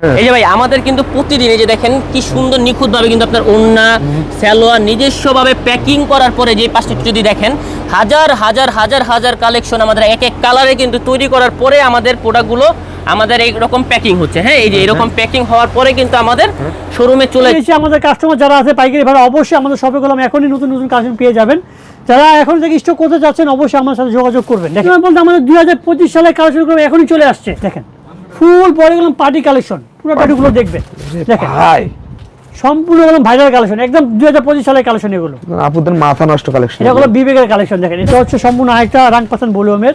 এই যে ভাই আমাদের কিন্তু প্রতিদিন এই যে দেখেন কি সুন্দর নিখুঁত ভাবে কিন্তু আপনার ওন্না সালোয়ার নিজস্ব ভাবে প্যাকিং করার পরে যে পাশে যদি দেখেন হাজার হাজার হাজার হাজার কালেকশন আমাদের এক এক কালারে কিন্তু তৈরি করার পরে আমাদের প্রোডাক্টগুলো আমাদের এইরকম প্যাকিং হচ্ছে। হ্যাঁ এই যে এরকম প্যাকিং হওয়ার পরে কিন্তু আমাদের শোরুমে চলে এসেছে আমাদের কাস্টমার যারা আছে পাইকারি ভাড়া অবশ্যই আমাদের শপে গেলাম এখনই নতুন নতুন কালেকশন পেয়ে যাবেন। যারা এখন থেকে স্টক করতে যাচ্ছেন অবশ্যই আমার সাথে যোগাযোগ করবেন। দেখেন বলতে আমাদের দুই হাজার পঁচিশ সালের কালেকশনগুলো এখনই চলে আসছে। দেখেন। ফুল পরে গেলাম পার্টি কালেকশন পুরো পার্টিগুলো দেখবেন দেখেন। ভাই। সম্পূর্ণ গেলাম ভাইরাল কালেকশন একদম দুই হাজার পঁচিশ সালের কালেকশন এগুলো। আপুদের মাথা নষ্ট কালেকশন এগুলো। বিবেকের কালেকশন দেখেন। এটা হচ্ছে সম্পূর্ণ আরেকটা রাং পাসান ভলিউমের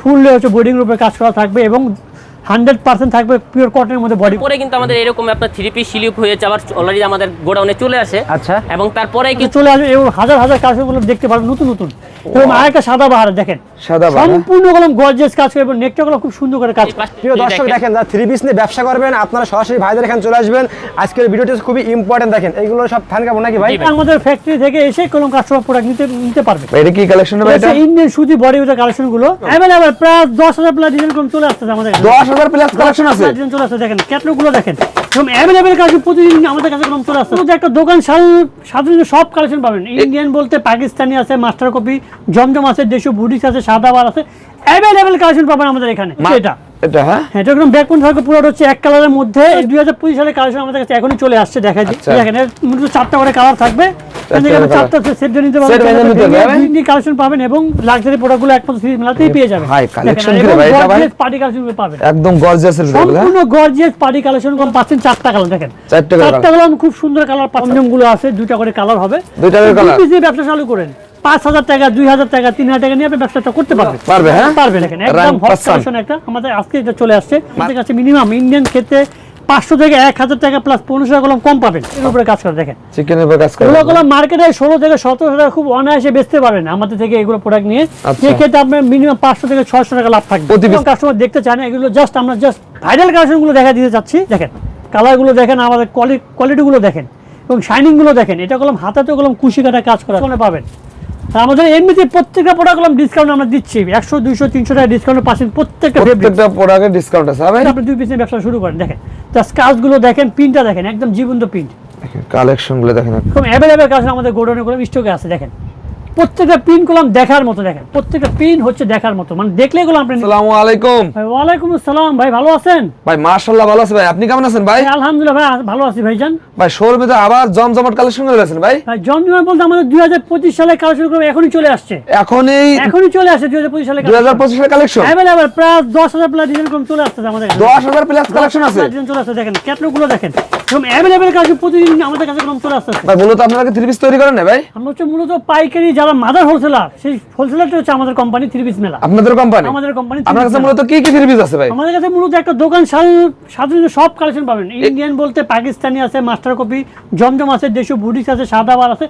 ফুল হচ্ছে বোর্ডিং রূপে কাজ করা থাকবে এবং হান্ড্রেড পার্সেন্ট থাকবে পিওর কটনের মধ্যে বডি পরে কিন্তু আমাদের এরকম আপনার পিস অলরেডি আমাদের গোডাউনে চলে আসে। আচ্ছা। এবং তারপরে আচ্ছা, কি চলে হাজার হাজার দেখতে নতুন নতুন। এবং সাদা বাহার দেখেন। সাদা বাহার হ্যাঁ। সম্পূর্ণ গর্জিয়াস কাজ করে এবং খুব সুন্দর করে কাজ প্রিয় দর্শক দেখেন। যারা পিস নিয়ে ব্যবসা করবেন আপনারা সরাসরি ভাইদের এখানে চলে আসবেন। আজকের ভিডিওটি খুবই ইম্পর্টেন্ট দেখেন। এইগুলো সব থান কাপড় নাকি ভাই? আমাদের ফ্যাক্টরি থেকে এসে কলম কাস্টমার প্রোডাক্ট নিতে নিতে পারবে। এটা কি কালেকশন হবে এটা ইন্ডিয়ান সুতি বডি প্রায় 10000 প্লাস ডিজাইন চলে আসছে আমাদের 10 হাজার প্লাস কালেকশন আছে? চলে আসে দেখেন দেখেন। এবং অ্যাভেলেবেল কালেকশন প্রতিদিন আমাদের কাছে কলম চলে আসছে। একটা দোকান সাধারণত সব কালেকশন পাবেন। ইন্ডিয়ান বলতে পাকিস্তানি আছে মাস্টার কপি জমজম আছে দেশীয় বুডিস আছে সাদাবার আছে। অ্যাভেলেবেল কালেকশন পাবেন আমাদের এখানে। এটা এটা হ্যাঁ এটা একদম ব্যাক থাকবে পুরো হচ্ছে এক কালারের মধ্যে। দুই হাজার পঁচিশ সালের কালেকশন আমাদের কাছে এখনই চলে আসছে দেখা যায়। দেখেন মূলত চারটা করে কালার থাকবে। এখানে করে colour। চারটা সেট নিতে Set ভেঙে নিতে হবে? কালেকশন পাবেন এবং লাক্সারি প্রোডাক্টগুলো একমাত্র সিরিজ মেলাতেই পেয়ে যাবেন। ভাই, collection কি রে ভাই, এটা ভাই? পার্টি কালেকশন পাবেন। একদম গর্জিয়াস এর ভিতরে সম্পূর্ণ গর্জিয়াস পার্টি কালেকশন কম পাচ্ছেন চারটা কালার দেখেন। চারটা কালার খুব সুন্দর কালার পাঁচজনগুলো আছে দুইটা করে কালার হবে। করে ব্যবসা চালু করেন। পাঁচ হাজার টাকা দুই হাজার টাকা তিন হাজার টাকা নিয়ে আপনি ব্যবসাটা করতে পারবেন। পারবে, হ্যাঁ? পারবে দেখেন একদম হট কালেকশন একটা। আমাদের আজকে এটা চলে আসছে। আমাদের কাছে মিনিমাম ইন্ডিয়ান ক্ষেত্রে পাঁচশো থেকে এক হাজার টাকা প্লাস পনেরোশো টাকা কলম কম পাবেন। এর উপরে কাজ করে দেখেন। চিকেনের উপর কাজ করে। এগুলো কলম মার্কেটে ষোলো থেকে সতেরো টাকা খুব অনায়াসে বেচতে পারবেন। আমাদের থেকে এগুলো প্রোডাক্ট নিয়ে। আচ্ছা। সেক্ষেত্রে আপনার মিনিমাম পাঁচশো থেকে ছয়শো টাকা লাভ থাকবে। কাস্টমার দেখতে চান এগুলো জাস্ট আমরা জাস্ট ভাইরাল কালেকশনগুলো দেখা দিতে চাচ্ছি। দেখেন কালারগুলো দেখেন আমাদের কোয়ালিটিগুলো দেখেন। এবং শাইনিংগুলো দেখেন। এটা কলম হাতাতে কলম কুশি কাটা কাজ করা পাবেন। আমাদের এমনিতে প্রত্যেকটা প্রোডাক্ট ডিসকাউন্ট আমরা দিচ্ছি। একশো দুইশো তিনশো টাকা ডিসকাউন্ট পাচ্ছেন প্রত্যেকটা প্রত্যেকটা প্রোডাক্টের ডিসকাউন্ট আছে। ভাই আপনি দুই পিসের ব্যবসা শুরু করেন দেখেন। জাস্ট কাজগুলো দেখেন প্রিন্টটা দেখেন একদম জীবন্ত প্রিন্ট কালেকশনগুলো দেখেন। খুব অ্যাভেলেবেল কাজ আমাদের গোডাউনে কলম স্টকে আছে দেখেন। প্রত্যেকটা পিন কলম দেখার মতো দেখেন। প্রত্যেকটা পিন হচ্ছে দেখার মতো। মানে দেখলে কলম আপনি আসসালামু আলাইকুম। ভাই ওয়ালাইকুম আসসালাম। ভাই ভালো আছেন? ভাই মাশাআল্লাহ ভালো আছে ভাই। আপনি কেমন আছেন ভাই? ভাই, আলহামদুলিল্লাহ ভাই ভালো আছি ভাইজান। ভাই শোরুমে তো আবার জমজমাট কালেকশন করে গেছেন ভাই? ভাই জমজমা বলতে আমাদের দুই হাজার পঁচিশ সালে কালেকশন করবে এখনই চলে আসছে। এখন এই এখনই চলে আসছে দুই হাজার পঁচিশ সালে দুই হাজার পঁচিশের কালেকশন? অ্যাভেলেবেল প্রায় দশ হাজার প্লাস ডিজাইন কলম চলে আসছে আমাদের কাছে। দশ হাজার প্লাস কালেকশন আছে? ডিজাইন চলে আসছে দেখেন ক্যাটলগগুলো দেখেন। এবং অ্যাভেলেবেল কাজ প্রতিদিন আমাদের কাছে কলম চলে আসছে ভাই মূলত আপনারা কি থ্রি পিস তৈরি করেন না ভাই? আমরা হচ্ছে মূলত পাইকারি যারা মাদার হোলসেলার সেই হোলসেলারটা হচ্ছে আমাদের কোম্পানি থ্রি পিস মেলা। আপনাদের কোম্পানি আমাদের কোম্পানি আপনার কাছে মূলত কি কি থ্রি পিস আছে ভাই? আমাদের কাছে মূলত একটা দোকান সাধারণত সব কালেকশন পাবেন। ইন্ডিয়ান বলতে পাকিস্তানি আছে মাস্টার কপি জমজম আছে দেশীয় আছে সাদাবার আছে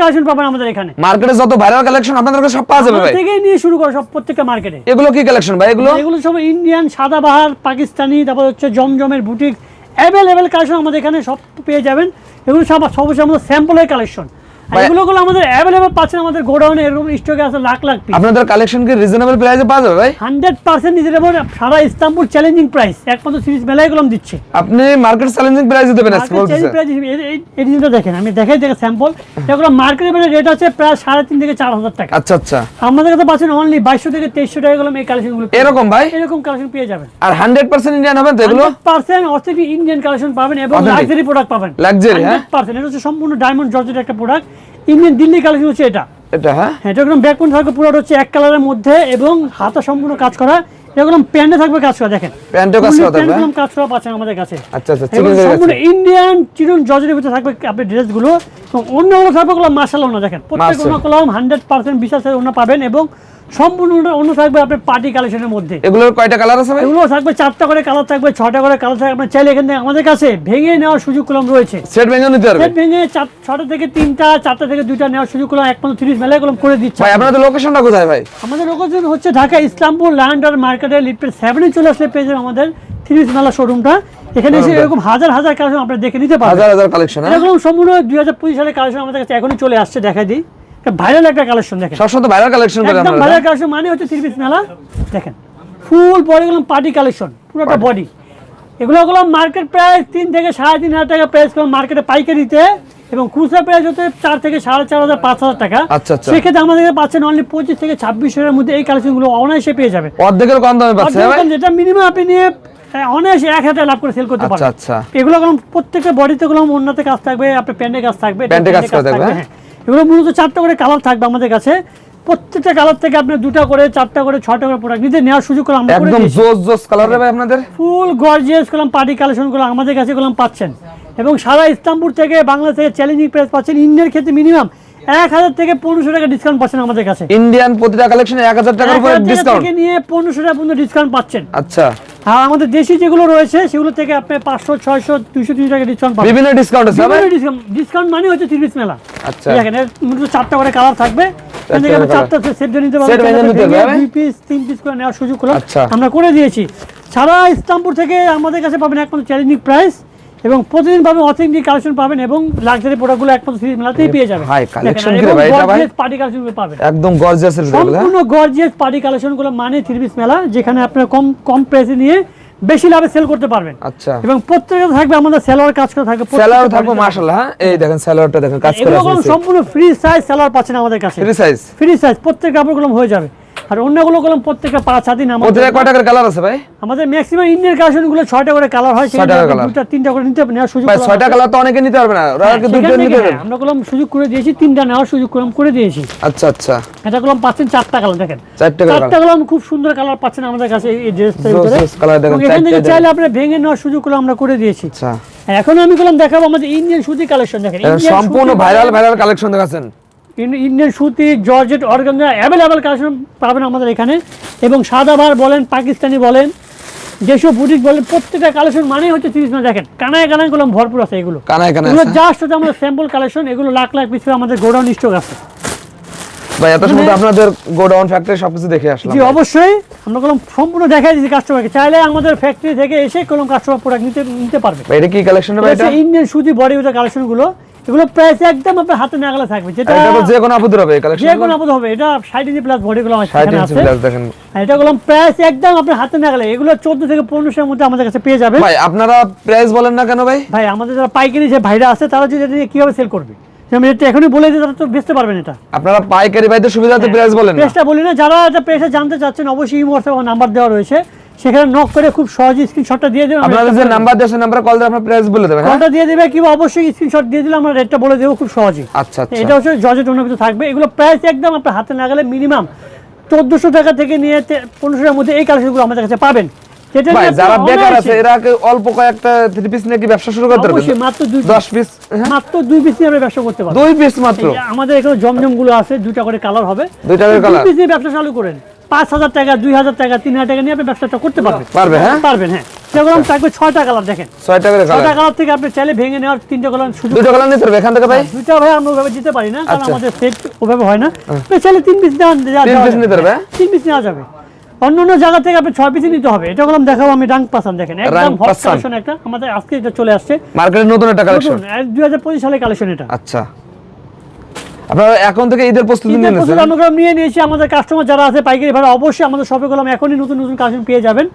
কালেকশন পাবেন আমাদের এখানে। মার্কেটে যত ভাইরাল কালেকশন আপনাদের কাছে সব পাওয়া যাবে ভাই? থেকে নিয়ে শুরু করো সব প্রত্যেকটা মার্কেটে এগুলো কি কালেকশন ভাই এগুলো? এগুলো সব ইন্ডিয়ান সাদাবাহার পাকিস্তানি তারপর হচ্ছে জমজমের বুটিক অ্যাভেলেবেল কালেকশন আমাদের এখানে সব পেয়ে যাবেন। এগুলো সব সবসময় আমাদের স্যাম্পলের কালেকশন এগুলো গুলো আমাদের পাচ্ছেন আমাদের গোডাউনে এরকম স্টকে আছে লাখ লাখ পিস আপনাদের কালেকশন কি রিজনেবল প্রাইসে পাওয়া যাবে ভাই? রিজনেবল সারা ইস্তাম্বুল চ্যালেঞ্জিং প্রাইস একমাত্র সিরিজ মেলায়গুলো দিচ্ছে। আপনি মার্কেট চ্যালেঞ্জিং প্রাইস দেবেন আজকে মার্কেট চ্যালেঞ্জ বলতেছে প্রাইস এই- এই- এই জিনিসটা দেখেন আমি দেখাই দেখে স্যাম্পল এগুলো মার্কেটে মানে রেট আছে প্রায় সাড়ে তিন থেকে চার হাজার টাকা। আচ্ছা আচ্ছা। আমাদের কাছে পাচ্ছেন অনলি বাইশশো থেকে তেইশশো টাকা গুলো এই কালেকশনগুলো এরকম ভাই? এরকম কালেকশন পেয়ে যাবেন। আর হান্ড্রেড পার্সেন্ট ইন্ডিয়ান হবে তো এগুলো? পার্সেন্ট অথেন্টিক ইন্ডিয়ান কালেকশন পাবেন এবং? লাক্সারি প্রোডাক্ট পাবেন। Luxury, হ্যাঁ? পার্সেন্ট এটা হচ্ছে সম্পূর্ণ ডায়মন্ড জর্জের একটা প্রোডাক্ট ইন্ডিয়ান দিল্লি কালেকশন হচ্ছে এটা। এটা হ্যাঁ? হ্যাঁ এটা একদম ব্যাকগ্রাউন্ড থাকবে পুরো হচ্ছে এক কালারের মধ্যে এবং হাতা সম্পূর্ণ কাজ করা। এরকম প্যান্টে থাকবে কাজ করা দেখেন। প্যান্টেও কাজ করা থাকবে, হ্যাঁ? কাজ করা পাচ্ছেন আমাদের কাছে। আচ্ছা আচ্ছা সম্পূর্ণ ইন্ডিয়ান চিরুন জর্জের ভিতরে থাকবে ড্রেসগুলো অন্য অন্য থাকবে মার্শাল না দেখেন। প্রত্যেক। অন্য কলম হান্ড্রেড পার্সেন্ট বিশাল সাইজ ওনা পাবেন এবং সম্পূর্ণ অন্য থাকবে আপনার পার্টি কালেকশনের মধ্যে। এগুলোর কয়টা কালার আছে এগুলো থাকবে চারটা করে কালার থাকবে ছটা করে কালার থাকবে। আপনার চাইলে এখান থেকে আমাদের কাছে ভেঙে নেওয়ার সুযোগ কলম রয়েছে। সেট ভেঙে নিতে পারবে? সেট ভেঙে ছটা থেকে তিনটা চারটা থেকে দুইটা নেওয়ার সুযোগ কলম একমাত্র তিরিশ মেলায় কলম করে দিচ্ছে। ভাই আপনাদের লোকেশনটা কোথায় ভাই? আমাদের লোকেশন হচ্ছে ঢাকা ইসলামপুর ল্যান্ড আর মার্কেটে লিফটের সেভেনে চলে আসলে পেয়ে যাবেন আমাদের তিরিশ মেলা শোরুমটা এখানে এসে এরকম হাজার হাজার কালেকশন আপনারা দেখে নিতে পারবেন। হাজার হাজার কালেকশন হ্যাঁ? এরকম সম্পূর্ণ দুই হাজার পঁচিশ সালের কালেকশন আমাদের কাছে এখনই চলে আসছে দেখা দিই। ভাইরাল একটা কালেকশন দেখেন। সবসময় তো ভাইরাল কালেকশন করে একদম ভাইরাল কালেকশন মানে হচ্ছে থ্রি পিস মেলা। দেখেন ফুল বডি পার্টি কালেকশন পুরোটা বডি এগুলো হলো মার্কেট প্রাইস তিন থেকে সাড়ে তিন হাজার টাকা প্রাইস করলাম মার্কেটে পাইকারিতে এবং খুচরা প্রাইস হতে চার থেকে সাড়ে চার হাজার পাঁচ হাজার টাকা। আচ্ছা, আচ্ছা। সেক্ষেত্রে আমাদের পাচ্ছেন অনলি পঁচিশ থেকে ছাব্বিশ হাজারের মধ্যে এই কালেকশনগুলো অনায়াসে পেয়ে যাবেন। অর্ধেকের কম দামে পাচ্ছে হ্যাঁ ভাই? অর্ধেক যেটা মিনিমাম আপনি নিয়ে অনায়াসে এক হাজার লাভ করে সেল করতে আচ্ছা পারবেন। এগুলো প্রত্যেকটা বডিতে কোনো অন্যতে কাজ থাকবে আপনার প্যান্টে কাজ থাকবে প্যান্টে কাজ থাকবে, হ্যাঁ। এগুলো মূলত চারটা করে কালার থাকবে আমাদের কাছে। প্রত্যেকটা কালার থেকে আপনি দুটা করে চারটা করে ছয়টা করে প্রোডাক্ট নিতে নেওয়ার সুযোগ করে আমরা একদম জোস জোস কালার রে ভাই আপনাদের ফুল গর্জিয়াস করলাম পার্টি কালেকশন করলাম আমাদের কাছে করলাম পাচ্ছেন। এবং সারা ইস্তাম্বুল থেকে বাংলাদেশ থেকে চ্যালেঞ্জিং প্রাইস পাচ্ছেন ইন্ডিয়ার ক্ষেত্রে মিনিমাম এক হাজার থেকে পনেরোশো টাকা ডিসকাউন্ট পাচ্ছেন আমাদের কাছে। ইন্ডিয়ান প্রতিটা কালেকশনে এক হাজার টাকার উপরে টাকা ডিসকাউন্ট নিয়ে পনেরোশো টাকা পর্যন্ত ডিসকাউন্ট পাচ্ছেন। আচ্ছা। আর আমাদের দেশি যেগুলো রয়েছে সেগুলো থেকে আপনি পাঁচশো ছয়শো দুইশো তিনশো টাকা ডিসকাউন্ট পাবেন। বিভিন্ন ডিসকাউন্ট আছে ডিসকাউন্ট ডিসকাউন্ট মানে হচ্ছে তিরিশ মেলা। আচ্ছা। দেখেন এর চারটা করে কালার থাকবে। চারটা সেট নিতে পারবেন? দুই পিস তিন পিস করে নেওয়ার সুযোগ আচ্ছা। আমরা করে দিয়েছি। সারা ইস্তাম্বুল থেকে আমাদের কাছে পাবেন একমাত্র চ্যালেঞ্জিং প্রাইস এবং প্রতিদিন পাবেন অথেন্টিক কালেকশন পাবেন এবং লাক্সারি প্রোডাক্টগুলো একমাত্র সিরিজ মেলাতেই পেয়ে যাবেন। ভাই, collection কি ভাই এটা ভাই? পার্টি কালেকশনগুলো পাবেন। একদম গর্জিয়াসের ভিতরে হ্যাঁ? সম্পূর্ণ গর্জিয়াস পার্টি কালেকশনগুলো মানে থ্রি পিস মেলা যেখানে আপনারা কম কম প্রাইসে নিয়ে বেশি লাভে সেল করতে পারবেন। আচ্ছা। এবং প্রত্যেকটা থাকবে আমাদের সেলোয়ার কাজ করে থাকবে স্যালার প্রত্যেকটা থাকব। মাশাআল্লাহ হ্যাঁ? এই দেখেন স্যালারটা দেখেন কাজ করে আছে সম্পূর্ণ ফ্রি সাইজ সেলার পাচ্ছেন আমাদের কাছে। ফ্রি সাইজ ফ্রি সাইজ প্রত্যেক কাপড়গুলো হয়ে যাবে। আর অন্যগুলো কলম প্রত্যেকটা পাঁচ হাত দিন আমাদের প্রতিটা কয় টাকার কালার আছে ভাই? আমাদের ম্যাক্সিমাম ইন্ডিয়ান কালেকশনগুলো ছয়টা করে কালার হয় ছয়টা দুটা তিনটা করে নিতে নেওয়ার সুযোগ ভাই ছয়টা কালার তো অনেকে নিতে পারবে না। ওরা হ্যাঁ, কি দুটো নিতে পারবে। হ্যাঁ, আমরা কলম সুযোগ করে দিয়েছি তিনটা নেওয়ার সুযোগ করলাম করে দিয়েছি। আচ্ছা আচ্ছা। এটা কলম পাচ্ছেন চারটা কালার দেখেন। চারটে কালার চারটা কলম খুব সুন্দর কালার পাচ্ছেন আমাদের কাছে এই ড্রেসটার ভিতরে। কালার দেখেন এখান থেকে চাইলে আপনি ভেঙে নেওয়ার সুযোগ করে আমরা করে দিয়েছি। আচ্ছা। এখন আমি কলম দেখাবো আমাদের ইন্ডিয়ান সুতি কালেকশন দেখেন সম্পূর্ণ ভাইরাল ভাইরাল কালেকশন দেখাচ্ছেন। ইন- ইন্ডিয়ান সুতি জর্জেট অর্গানজা অ্যাভেলেবেল কালেকশন পাবেন আমাদের এখানে। এবং সাদাবার বলেন পাকিস্তানি বলেন যেসব বুটিক বলেন প্রত্যেকটা কালেকশন মানেই হচ্ছে তিরিশ মাস। দেখেন কানায় কানায় কলম ভরপুর আছে এগুলো। এগুলো জাস্ট হচ্ছে আমাদের স্যাম্পল কালেকশন এগুলো লাখ লাখ পিস আমাদের গোডাউন স্টক আছে। ভাই এত সময় আপনাদের গোডাউন ফ্যাক্টরি সবকিছু দেখে আসলাম জি অবশ্যই। আমরা কলম সম্পূর্ণ দেখাই দিচ্ছি কাস্টমারকে চাইলে আমাদের ফ্যাক্টরি থেকে এসে কলম কাস্টমার প্রোডাক্ট নিতে নিতে পারবে। এটা কি কালেকশন ভাই এটা ইন্ডিয়ান সুতি বডি উইথ কালেকশনগুলো এগুলো প্রাইস একদম আপনার হাতে নাগালে থাকবে। যেটা এটা যে কোনো আপুদের হবে কালেকশন যে কোনো আপদ হবে। এটা ষাট ইঞ্চি প্লাস বডি গুলো আমার 60 ইঞ্চি প্লাস দেখেন। আর এটা বললাম প্রাইস একদম আপনার হাতে না গেলে। এগুলো চোদ্দ থেকে পনেরোশোর মধ্যে আমাদের কাছে পেয়ে যাবে। ভাই আপনারা প্রাইস বলেন না কেন ভাই? ভাই আমাদের যারা পাইকারি যে ভাইরা আছে তারা যদি এটা কীভাবে সেল করবে? আমি এটা এখনই বলে দিই তারা তো বেচতে পারবেন এটা। আপনারা পাইকারি ভাইদের সুবিধাতে প্রাইস বলেন না। প্রেসটা বলি না যারা এটা প্রেসে জানতে চাচ্ছেন অবশ্যই হোয়াটসঅ্যাপ নাম্বার দেওয়া রয়েছে। সেখানে নক করে খুব সহজে স্ক্রিনশটটা দিয়ে দেবেন আপনারা যে নাম্বার দিয়েছেন নাম্বার কল দিয়ে আপনারা প্রাইস বলে দেবেন হ্যাঁ? কলটা দিয়ে দেবে কিংবা অবশ্যই স্ক্রিনশট দিয়ে দিলে আমরা রেটটা বলে দেবো খুব সহজেই আচ্ছা আচ্ছা। এটা হচ্ছে জজেট কিছু থাকবে। এগুলো প্রাইস একদম আপনার হাতে না গেলে মিনিমাম চোদ্দশো টাকা থেকে নিয়ে পনেরোশোর মধ্যে এই কালেকশনগুলো আমাদের কাছে পাবেন। নিয়ে যারা বেকার আছে এরা কি অল্প কয়েকটা থ্রি পিস নিয়ে কি ব্যবসা শুরু করতে পারবে? মাত্র দুই দশ পিস মাত্র দুই পিস নিয়ে আমরা ব্যবসা করতে পারব। দুই পিস মাত্র? আমাদের এখানে জমজমগুলো আছে দুইটা করে কালার হবে। দুইটা করে দুই পিস দিয়ে ব্যবসা চালু করেন। পাঁচ হাজার টাকা দুই হাজার টাকা তিন হাজার টাকা নিয়ে আপনি ব্যবসাটা করতে পারবেন। পারবে হ্যাঁ? পারবেন হ্যাঁ। সেরকম থাকবে ছয়টা কালার দেখেন। ছয়টা করে ছয়টা কালার। কালার থেকে আপনি চাইলে ভেঙে নেওয়ার তিনটা কালার সুযোগ দুটো কালার নিতে পারবে এখান থেকে ভাই? দুইটা ভাই আমরা ওভাবে দিতে পারি না কারণ আচ্ছা। আমাদের সেট ওভাবে হয় না। আপনি চাইলে তিন পিস দেওয়া দেওয়া তিন piece নিতে পারবে? তিন পিস নেওয়া যাবে। অন্য অন্য জায়গা থেকে আপনি ছয় পিস নিতে হবে। এটা বললাম দেখাবো আমি রাং পাসান দেখেন। একদম হট কালেকশন একটা। আমাদের আজকে এটা চলে আসছে। মার্কেটে নতুন একটা কালেকশন দুই হাজার পঁচিশ সালের কালেকশন এটা। আচ্ছা। আপনারা এখন থেকে ঈদের প্রস্তুতি নিয়ে নিয়েছেন। আমরা নিয়ে নিয়েছি। আমাদের কাস্টমার যারা আছে পাইকারি ভাড়া অবশ্যই আমাদের শপে গেলাম এখনই নতুন নতুন কালেকশন পেয়ে যাবেন।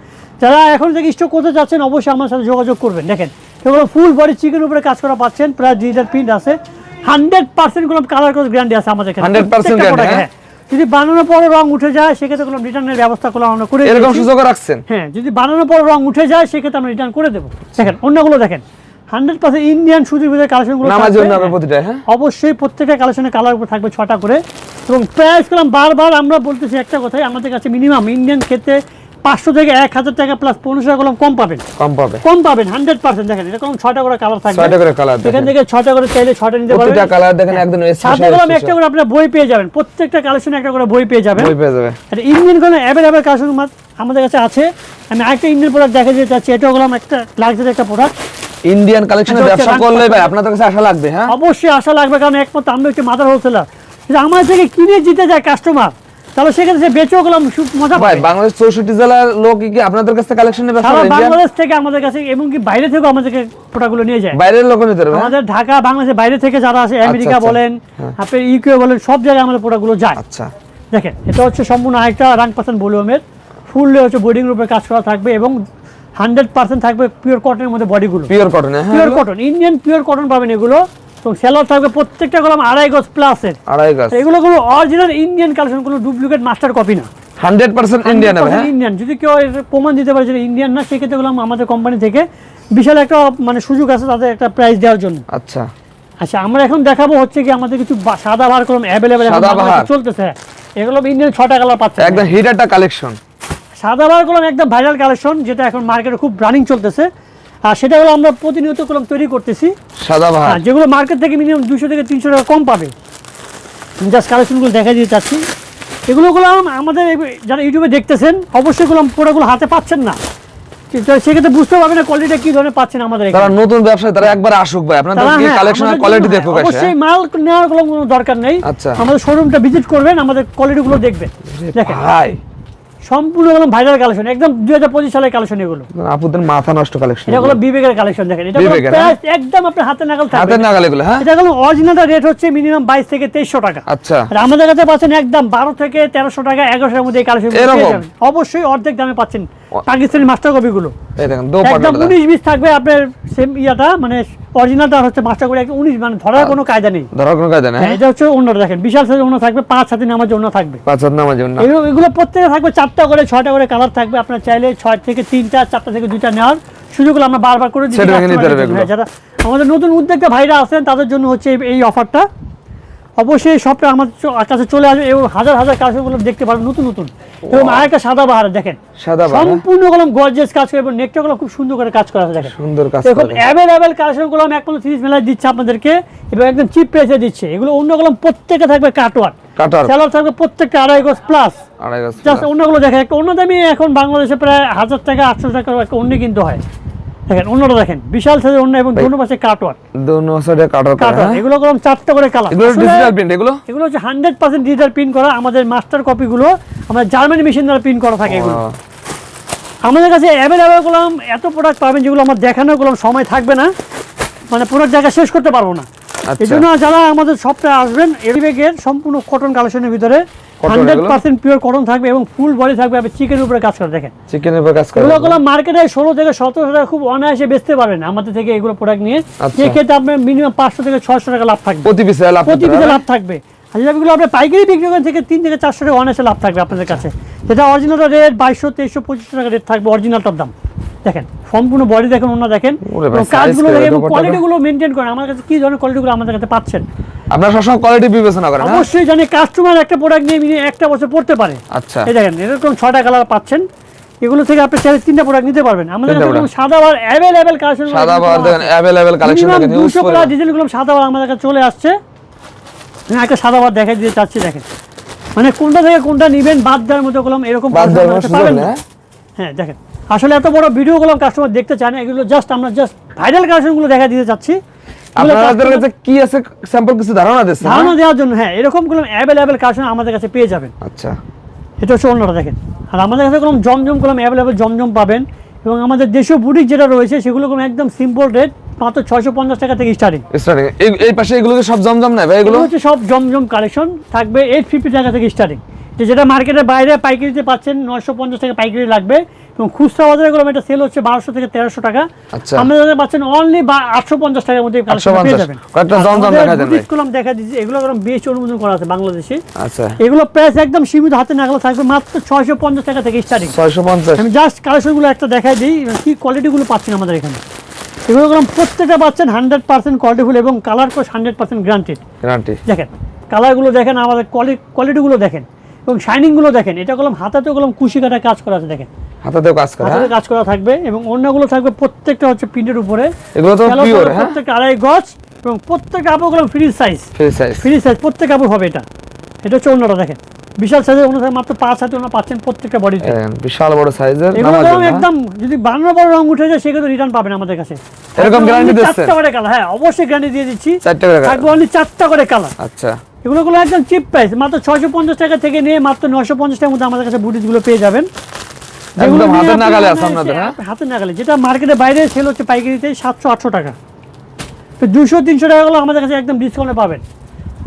যারা এখন থেকে স্টক করতে যাচ্ছেন অবশ্যই আমার সাথে যোগাযোগ করবেন। দেখেন এগুলো ফুল বডি চিকেন উপরে কাজ করা পাচ্ছেন। প্রায় ডিজিটাল প্রিন্ট আছে। হান্ড্রেড পার্সেন্ট কোনো কালার গ্যারান্টি আছে আমাদের এখানে 100% প্রত্যেকটা guarantee, product, হ্যাঁ? যদি বানানোর পরে রং উঠে যায় সেক্ষেত্রে কোনো রিটার্নের ব্যবস্থা করলাম আমরা করে এরকম সুযোগ রাখছেন। হ্যাঁ যদি বানানোর পর রং উঠে যায় সেক্ষেত্রে আমরা রিটার্ন করে দেবো। দেখেন অন্যগুলো দেখেন। হান্ড্রেড পার্সেন্ট ইন্ডিয়ান সুতির ভিতরে কালেকশনগুলো নামার জন্য হবে। প্রতিটা হ্যাঁ? অবশ্যই প্রত্যেকটা কালেকশনের কালার উপর থাকবে ছটা করে। এবং প্রাইস করলাম বারবার আমরা বলতেছি একটা কথাই আমাদের কাছে মিনিমাম ইন্ডিয়ান ক্ষেত্রে পাঁচশো থেকে এক হাজার টাকা প্লাস পনেরোশো টাকা কম পাবেন। কম পাবে। কম পাবেন হান্ড্রেড পার্সেন্ট। দেখেন এরকম ছটা করে কালার থাকবে। ছয়টা করে কালার এখান থেকে ছটা করে চাইলে ছটা নিতে পারবেন। কালার দেখেন একদম সাথে করলাম একটা করে আপনার বই পেয়ে যাবেন। প্রত্যেকটা কালেকশনে একটা করে বই পেয়ে যাবেন। বই পেয়ে আর ইন্ডিয়ান কোনো অ্যাভেলেবেল কালেকশন আমাদের কাছে আছে। আমি আরেকটা ইন্ডিয়ান প্রোডাক্ট দেখা যেতে চাচ্ছি। এটা হলাম একটা লাক্সারি একটা প্রোডাক্ট ইন্ডিয়ান কালেকশনে ব্যবসা করলে ভাই আপনাদের কাছে আশা লাগবে হ্যাঁ? অবশ্যই আশা লাগবে কারণ একমাত্র আমরা একটি মাদার হোলসেলার। যদি আমার থেকে কিনে জিতে যায় কাস্টমার তাহলে সেক্ষেত্রে সে বেচেও গেলাম মজা ভাই বাংলাদেশ চৌষট্টি জেলার লোক কি আপনাদের কাছে কালেকশনে ব্যবসা সারা বাংলাদেশ থেকে আমাদের কাছে এমনকি বাইরে থেকেও আমাদেরকে প্রোডাক্টগুলো নিয়ে যায়। বাইরের লোক নিতে পারবে হ্যাঁ? আমাদের ঢাকা বাংলাদেশের বাইরে থেকে যারা আসে আমেরিকা আচ্ছা। বলেন আপনার ইউকে বলেন সব জায়গায় আমাদের প্রোডাক্টগুলো যায়। আচ্ছা। দেখেন এটা হচ্ছে সম্পূর্ণ আরেকটা রাং পাসান বলুমের ফুল হচ্ছে বোর্ডিং রূপে কাজ করা থাকবে এবং হান্ড্রেড পার্সেন্ট থাকবে পিওর কটনের মধ্যে বডিগুলো pure cotton pure cotton Indian pure cotton পাবেন এগুলো। সেলার থাকবে প্রত্যেকটা কলম আড়াই গজ প্লাসের আড়াই গাছ এগুলো কোনো অরিজিনাল ইন্ডিয়ান কালেকশন কোনো ডুপ্লিকেট মাস্টার কপি না। হান্ড্রেড পার্সেন্ট ইন্ডিয়ান হবে ইন্ডিয়ান যদি কেউ প্রমাণ দিতে পারে যে ইন্ডিয়ান না সেক্ষেত্রে আমাদের কোম্পানি থেকে বিশাল একটা মানে সুযোগ আছে তাদের একটা প্রাইস দেওয়ার জন্য। আচ্ছা। আচ্ছা আমরা এখন দেখাবো হচ্ছে কি আমাদের কিছু সাদা বাহার কলম অ্যাভেলেবেল। চলতেছে। এগুলো ইন্ডিয়ান ছটা কালার পাচ্ছে। একদম হিট একটা কালেকশন সাদা বাহার কলম একদম ভাইরাল কালেকশন যেটা এখন মার্কেটে খুব রানিং চলতেছে। আর সেটা হলো আমরা প্রতিনিয়ত কলম তৈরি করতেছি। সাদা বাহার হ্যাঁ যেগুলো মার্কেট থেকে মিনিমাম দুশো থেকে তিনশো টাকা কম পাবে। জাস্ট কালেকশনগুলো দেখা দিতে চাচ্ছি। এগুলো কলম আমাদের যারা ইউটিউবে দেখতেছেন অবশ্যই কলম প্রোডাক্টগুলো হাতে পাচ্ছেন না। তো সেক্ষেত্রে বুঝতে পারবেন না কোয়ালিটি কি ধরনের পাচ্ছেন আমাদের তারা নতুন ব্যবসায়ী তারা একবার আসুক ভাই। আপনাদের তারা হ্যাঁ, কালেকশনের কোয়ালিটি দেখুক অবশ্যই মাল নেওয়ার কোনো কোনো দরকার নেই। আচ্ছা। আমাদের শোরুমটা ভিজিট করবেন আমাদের কোয়ালিটিগুলো দেখবেন। দেখেন। ভাই। সম্পূর্ণ একদম ভাইরাল কালেকশন একদম দুই হাজার পঁচিশ সালের কালেকশন এগুলো। আপুদের মাথা নষ্ট কালেকশন এটা হলো বিবেকের কালেকশন দেখেন। এটা একদম আপনার হাতে নাগাল থাকবে। হাতের নাগাল এগুলো হ্যাঁ। এটা হলো অরিজিনালটা রেট হচ্ছে মিনিমাম বাইশ থেকে তেইশশো টাকা। আচ্ছা। আর আমাদের কাছে পাচ্ছেন একদম বারো থেকে তেরোশো টাকা এগারোশোর মধ্যে এই কালেকশন অবশ্যই অর্ধেক দামে পাচ্ছেন। পাকিস্তানি মাস্টার কপিগুলো এই দেখেন একদম উনিশ বিশ থাকবে আপনার সেম ইয়াটা মানে অরিজিনালটা হচ্ছে মাস্টার কপি উনিশ মানে ধরার কোনো কায়দা নেই। ধরার কোনো কায়দা নেই হ্যাঁ। হ্যাঁ এটা হচ্ছে অন্যটা দেখেন বিশাল সাইজের অন্য থাকবে পাঁচ হাতে নামার জন্য থাকবে। পাঁচ হাত নামার জন্য এগুলো প্রত্যেকে থাকবে চারটা করে ছয়টা করে কালার থাকবে আপনার চাইলে ছয় থেকে তিনটা চারটা থেকে দুইটা নেওয়ার সুযোগ হলো আমরা বারবার করে দিচ্ছি। হ্যাঁ, যারা আমাদের নতুন উদ্যোক্তা ভাইরা আছেন তাদের জন্য হচ্ছে এই অফারটা অবশ্যই সবটা আমাদের চ- কাছে চলে আসবে এবং হাজার হাজার কাজগুলো দেখতে পারবেন নতুন নতুন। এবং আরেকটা সাদা বাহার দেখেন। সাদা বাহার, হ্যাঁ? সম্পূর্ণ কলম গর্জেস কাজ করে এবং নেকটা কলম খুব সুন্দর করে কাজ করা আছে দেখেন। সুন্দর কাজ করে। অ্যাভেলেবেল কালেকশনগুলো আমি একমাত্র তিরিশ মেলায় দিচ্ছে আপনাদেরকে এবং একদম চিপ প্রাইসে দিচ্ছে। এগুলো অন্য কলম প্রত্যেকে থাকবে কাটওয়ার কাটার স্যালার থাকবে প্রত্যেকটা আড়াই গজ প্লাস আড়াই গাছ জাস্ট অন্যগুলো দেখেন একটা অন্য দামি এখন বাংলাদেশে প্রায় হাজার টাকা আটশো টাকা একটা অন্য কিনতে হয়। দেখেন অন্যটা দেখেন। বিশাল সাইজের অন্য এবং দোনো পাশে দোনো সাইডে হ্যাঁ? এগুলো কলম চারটা করে কালার এগুলো ডিজিটাল প্রিন্ট এগুলো? এগুলো হচ্ছে হান্ড্রেড পার্সেন্ট ডিজিটাল প্রিন্ট করা। আমাদের মাস্টার কপিগুলো আমরা জার্মানি মেশিন দ্বারা প্রিন্ট করা থাকে এগুলো। আমাদের কাছে অ্যাভেলেবেল করলাম এত প্রোডাক্ট পাবেন যেগুলো আমার দেখানোর কলম সময় থাকবে না। মানে পুরো জায়গা শেষ করতে পারব না। এই জন্য যারা আমাদের সপ্তাহে আসবেন সম্পূর্ণ কটন কালেকশনের ভিতরে হান্ড্রেড পার্সেন্ট পিওর কটন থাকবে এবং ফুল বডি থাকবে। আপনি চিকেনের উপরে কাজ করে দেখেন। চিকেনের উপর কাজ করে এগুলো মার্কেটে ষোলো থেকে সতেরো টাকা খুব অনায়াসে বেচতে পারবেন। আমাদের থেকে এগুলো প্রোডাক্ট নিয়ে আচ্ছা। আপনার মিনিমাম পাঁচশো থেকে ছশো টাকা লাভ থাকবে। প্রতি পিসে লাভ প্রতি পিসে লাভ থাকবে। আপনার পাইকারি বিক্রি করেন থেকে তিন থেকে চারশো টাকা অনায়াসে লাভ থাকবে আপনাদের কাছে। যেটা অরিজিনালটা রেট বাইশশো তেইশশো পঁচিশশো টাকা রেট থাকবে অরিজিনালটার দাম। দেখেন সম্পূর্ণ বডি দেখেন অন্য দেখেন কাজগুলো দেখেন কোয়ালিটিগুলো মেনটেন করেন। আমার কাছে কি ধরনের কোয়ালিটিগুলো আমাদের কাছে পাচ্ছেন? আপনারা সবসময় কোয়ালিটি বিবেচনা করেন হ্যাঁ? অবশ্যই জানি কাস্টমার একটা প্রোডাক্ট নিয়ে মিনিমাম একটা বছর পড়তে পারে। আচ্ছা। এই দেখেন এরকম ছটা কালার পাচ্ছেন। এগুলো থেকে আপনি চাইলে তিনটা প্রোডাক্ট নিতে পারবেন। আমাদের কাছে। সাদা বার অ্যাভেলেবেল কালেকশন সাদা বাহার দেখেন অ্যাভেলেবেল কালেকশন দেখেন ইউজ দুশো করে কালার ডিজাইনগুলো সাদা বার আমাদের কাছে চলে আসছে। আমি একটা সাদা বার দেখাই দিতে চাচ্ছি দেখেন। মানে কোনটা থেকে কোনটা নিবেন বাদ দেওয়ার মতো করলাম এরকম বাদ দেওয়ার পাবেন না। হ্যাঁ? হ্যাঁ দেখেন। আসলে এত বড় ভিডিও গুলো কাস্টমার দেখতে চায় না এগুলো জাস্ট আমরা জাস্ট ভাইরাল কালেকশনগুলো দেখা দিতে চাচ্ছি। আপনাদের কাছে কি আছে স্যাম্পল কিছু ধারণা দিচ্ছেন হ্যাঁ? ধারণা দেওয়ার জন্য হ্যাঁ এরকমগুলো অ্যাভেলেবেল কালেকশন আমাদের কাছে পেয়ে যাবেন। আচ্ছা। এটা হচ্ছে অন্যটা দেখেন। আর আমাদের কাছে কোনো জমজম কলম অ্যাভেলেবেল জমজম পাবেন এবং আমাদের দেশীয় বুটিক যেটা রয়েছে সেগুলো কোনো একদম সিম্পল রেট মাত্র ছয়শো পঞ্চাশ টাকা থেকে স্টার্টিং স্টার্টিং এই পাশে এগুলো সব জমজম নাই ভাই এগুলো এগুলো? হচ্ছে সব জমজম কালেকশন থাকবে এইট ফিফটি টাকা থেকে স্টার্টিং যেটা মার্কেটের বাইরে পাইকারিতে পাচ্ছেন নয়শো পঞ্চাশ টাকা পাইকারি লাগবে। এবং খুচরা বাজারে গুলো এটা সেল হচ্ছে বারোশো থেকে তেরোশো টাকা। আচ্ছা। আমাদের পাচ্ছেন অনলি বা আটশো পঞ্চাশ টাকার মধ্যে পেয়ে যাবেন। কলম দেখা দিচ্ছি। এগুলো কলম বেশ অনুমোদন করা আছে বাংলাদেশে। আচ্ছা। এগুলো প্রাইস একদম সীমিত হাতে নাগালে থাকবে মাত্র ছয়শো পঞ্চাশ টাকা থেকে স্টার্টিং ছয়শো পঞ্চাশ। আমি জাস্ট কালেকশনগুলো একটা দেখাই দিই কি কোয়ালিটিগুলো পাচ্ছেন আমাদের এখানে। এগুলো কলম প্রত্যেকটা পাচ্ছেন হান্ড্রেড পার্সেন্ট কোয়ালিটিফুল এবং colour course hundred percent granted guarantee দেখেন কালারগুলো দেখেন আমাদের কোয়ালিটিগুলো দেখেন এবং শাইনিংগুলো দেখেন। এটা কলম হাতাতে কলম কুশি কাটা কাজ করা আছে দেখেন। হাতাতেও কাজ করে হাতাতে হ্যাঁ? কাজ করা থাকবে এবং অন্যগুলো থাকবে প্রত্যেকটা হচ্ছে প্রিন্টের উপরে। এগুলো তো পিওর হ্যাঁ? প্রত্যেকটা আড়াই গজ এবং প্রত্যেকটা কাপড় কলম free size free size free size প্রত্যেক কাপড় হবে এটা। এটা হচ্ছে অন্যটা দেখেন। বিশাল সাইজের অন্য মাত্র পাঁচ হাতে ওনারা পাচ্ছেন প্রত্যেকটা বডিতে বিশাল বড় সাইজের এগুলো হ্যাঁ? একদম যদি বানানো বড় রং উঠে যায় সেক্ষেত্রে রিটার্ন পাবেন আমাদের কাছে। এরকম only দিচ্ছেন? চারটা করে কালার হ্যাঁ অবশ্যই গ্যারান্টি দিয়ে দিচ্ছি। চারটে করে থাকবে অনলি চারটা করে কালার আচ্ছা। এগুলো একদম চিপ প্রাইস মাত্র ছয়শো পঞ্চাশ টাকা থেকে নিয়ে মাত্র নশো পঞ্চাশ টাকার মধ্যে আমাদের কাছে বুটিসগুলো পেয়ে যাবেন। একদম হাতের নাগালে মানে আছে আপনাদের, হ্যাঁ? হাতের নাগালে। যেটা মার্কেটে বাইরে সেল হচ্ছে পাইকারিতে সাতশো আটশো টাকা। তো দুশো তিনশো টাকাগুলো আমাদের কাছে একদম ডিসকাউন্টে পাবেন।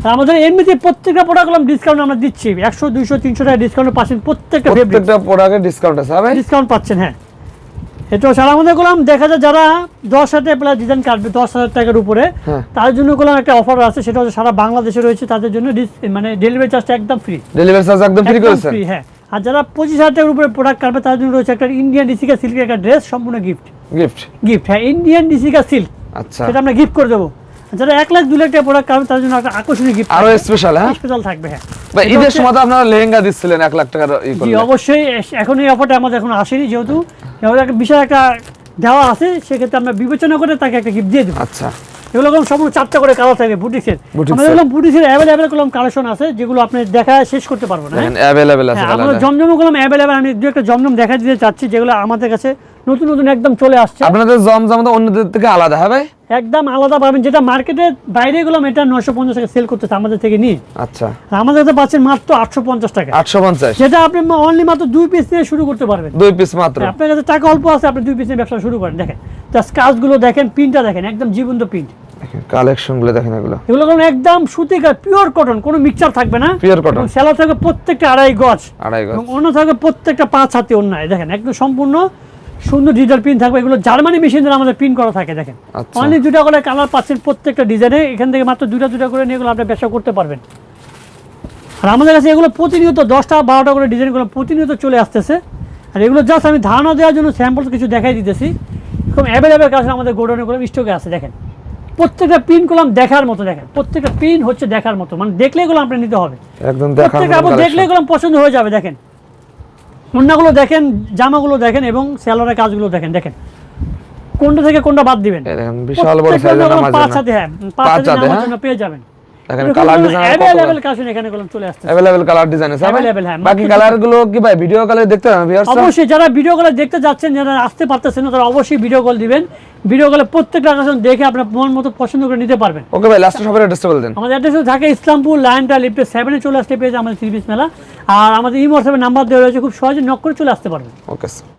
আর আমাদের এমনিতে প্রত্যেকটা প্রোডাক্টগুলো ডিসকাউন্ট আমরা দিচ্ছি। একশো দুইশো তিনশো টাকা ডিসকাউন্ট পাচ্ছেন প্রত্যেকটা প্রত্যেকটা প্রোডাক্টে ডিসকাউন্ট আছে ডিসকাউন্ট পাচ্ছেন হ্যাঁ। এটা সারা আমাদের করলাম দেখা যায় যারা দশ হাজার প্লাস ডিজাইন কাটবে দশ হাজার টাকার উপরে হ্যাঁ। তার জন্য করলাম একটা অফার আছে সেটা হচ্ছে সারা বাংলাদেশে রয়েছে তাদের জন্য মানে ডেলিভারি চার্জটা একদম ফ্রি ডেলিভারি চার্জ একদম ফ্রি করেছেন? ফ্রি হ্যাঁ। আর যারা পঁচিশ হাজার টাকার উপরে প্রোডাক্ট কাটবে তার জন্য রয়েছে একটা ইন্ডিয়ান ডিসিকা সিল্কের একটা ড্রেস সম্পূর্ণ গিফট গিফট গিফট হ্যাঁ ইন্ডিয়ান ডিসিকা সিল্ক আচ্ছা। সেটা আমরা গিফট করে দেবো। যারা এক লাখ দু লাখ টাকা প্রোডাক্ট কাটবে তার জন্য একটা আকর্ষণীয় গিফট আরও স্পেশাল হ্যাঁ? স্পেশাল থাকবে হ্যাঁ। ঈদের সময় তো আপনারা লেহেঙ্গা দিচ্ছিলেন এক লাখ টাকার জি অবশ্যই। এখন এই অফারটা আমাদের এখন আসেনি যেহেতু একটা বিশাল একটা দেওয়া আছে সেক্ষেত্রে আমরা বিবেচনা করে তাকে একটা গিফট দিয়ে দেবো। আচ্ছা। এগুলো সম্পূর্ণ চারটা করে কালার থাকবে বুটিক্সের। আমাদের এগুলো বুটিক্সের অ্যাভেলেবেল কোনো কালেকশন আছে যেগুলো আপনি দেখা শেষ করতে পারব না হ্যাঁ? অ্যাভেলেবেল আছে হ্যাঁ, জমজমগুলো অ্যাভেলেবেল আমি দু একটা জমজম দেখা দিতে চাচ্ছি যেগুলো আমাদের কাছে নতুন নতুন একদম চলে আসছে। আপনাদের জমজম তো অন্যদের থেকে আলাদা হ্যাঁ ভাই? একদম আলাদা পাবেন যেটা মার্কেটের বাইরে গুলো এটা নশো পঞ্চাশ টাকা সেল করতেছে আমাদের থেকে নিয়ে। আচ্ছা। আমাদের কাছে পাচ্ছেন মাত্র আটশো পঞ্চাশ টাকা। আটশো পঞ্চাশ। যেটা আপনি অনলি মাত্র দুই পিস নিয়ে শুরু করতে পারবেন। দুই পিস মাত্র। হ্যাঁ, আপনার কাছে টাকা অল্প আছে আপনি দুই পিস নিয়ে ব্যবসা শুরু করেন দেখেন। জাস্ট কাজগুলো দেখেন প্রিন্টটা দেখেন একদম জীবন্ত প্রিন্ট কালেকশনগুলো দেখেন এগুলো। এগুলো কোনো একদম সুতি পিওর কটন কোনো মিক্সচার থাকবে না। Cotton। এবং সেলা থাকবে প্রত্যেকটা আড়াই গজ। আড়াই গজ। এবং অন্য থাকবে প্রত্যেকটা পাঁচ হাতে অন্যায়। দেখেন একদম সম্পূর্ণ সুন্দর ডিজিটাল প্রিন্ট থাকবে। এগুলো জার্মানি মেশিন দ্বারা আমাদের প্রিন্ট করা থাকে দেখেন। আচ্ছা। অনলি দুটা করে কালার পাচ্ছেন প্রত্যেকটা ডিজাইনে এখান থেকে মাত্র দুটা দুটা করে নিয়ে এগুলো আপনি ব্যবসা করতে পারবেন। আর আমাদের কাছে এগুলো প্রতিনিয়ত দশটা বারোটা করে ডিজাইনগুলো প্রতিনিয়ত চলে আসতেছে। আর এগুলো জাস্ট আমি ধারণা দেওয়ার জন্য স্যাম্পল কিছু দেখাই দিতেছি। এরকম অ্যাভেলেবেল কাছে আমাদের গোডাউনে করলাম স্টকে আছে দেখেন। প্রত্যেকটা প্রিন্ট করলাম দেখার মতো দেখেন। প্রত্যেকটা প্রিন্ট হচ্ছে দেখার মতো। মানে দেখলে এগুলো আপনি নিতে হবে। একদম প্রত্যেকটা আপনি দেখলে এগুলো পছন্দ হয়ে যাবে দেখেন। অন্যগুলো দেখেন জামাগুলো দেখেন এবং সেলারের কাজগুলো দেখেন দেখেন। কোনটা থেকে কোনটা বাদ দিবেন? দেখেন বিশাল বড় সাইজের নামাজ পাঁচ হাতে হ্যাঁ পাঁচ হাতে হাতে, নামার হ্যাঁ? পেয়ে যাবেন। দেখেন কালার ডিজাইন অ্যাভেলেবেল কালেকশন এখানে গুলো চলে আসছে অ্যাভেলেবেল কালার ডিজাইন আছে ভাই? হ্যাঁ, বাকি কালারগুলো কি ভাই? ভিডিও কলে দেখতে পারেন ভিউয়ার্স অবশ্যই যারা ভিডিও কলে দেখতে যাচ্ছেন যারা আসতে পারতেছেন না তারা অবশ্যই ভিডিও কল দিবেন। ভিডিও কলে প্রত্যেকটা কালেকশন দেখে আপনার মন মতো পছন্দ করে নিতে পারবেন। ওকে ভাই লাস্টে সবার অ্যাড্রেসটা বলে দেন। আমাদের অ্যাড্রেস ঢাকা ইসলামপুর লাইনটা লিফটে সেভেনে চলে আসতে আমাদের থ্রি মেলা। আর আমাদের এই হোয়াটসঅ্যাপের নাম্বার দেওয়া রয়েছে খুব সহজে নক করে চলে আসতে পারবেন। ওকে